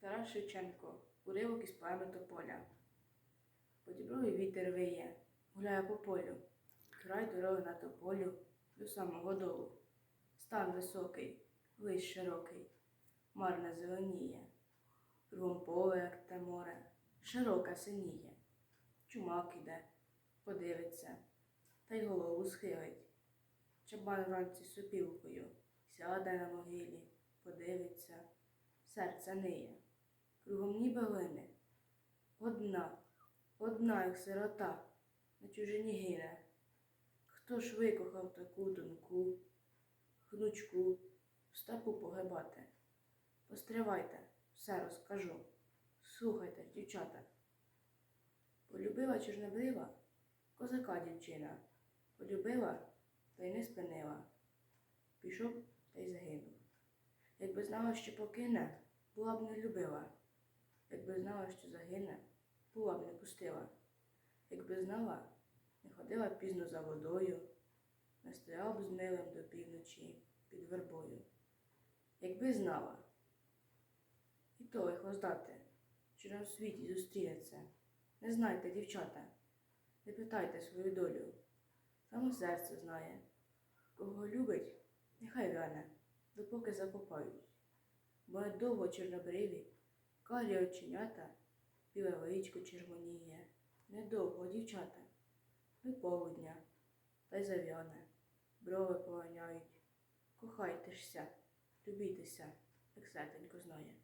Тарас Шевченко, уривок із поеми Тополя. По діброві вітер виє, гуляє по полю, край дороги на тополю до самого долу. Стан високий, лиш широкий, марне зеленіє, кругом поле, те море, широке синіє. Чумак іде, подивиться, та й голову схилить. Чабан вранці сопілкою, сяде на могилі, подивиться, серце ниє, кругом ніби. Одна, одна, як сирота, на чужині гине. Хто ж викохав таку тонку, гнучку, в степу погибати? Постривайте, все розкажу. Слухайте, дівчата. Полюбила чорнобрива козака дівчина, полюбила та й не спинила. Пішов та й загинув. Якби знала, що покине, була б не любила. Якби знала, що загине, була б не пустила. Якби знала, не ходила б пізно за водою, не стояла б з милим до півночі під вербою. Якби знала, і то лихо здати, що на світі зустрінеться. Не знайте, дівчата, не питайте свою долю. Саме серце знає. Кого любить, нехай вяне, допоки закопають. Бо недовго чорнобриві, карі оченята, біле личко червоніє. Недовго, дівчата, до полудня, та й зав'яне, брови полоняють. Кохайтеся, любітеся, як серденько знає.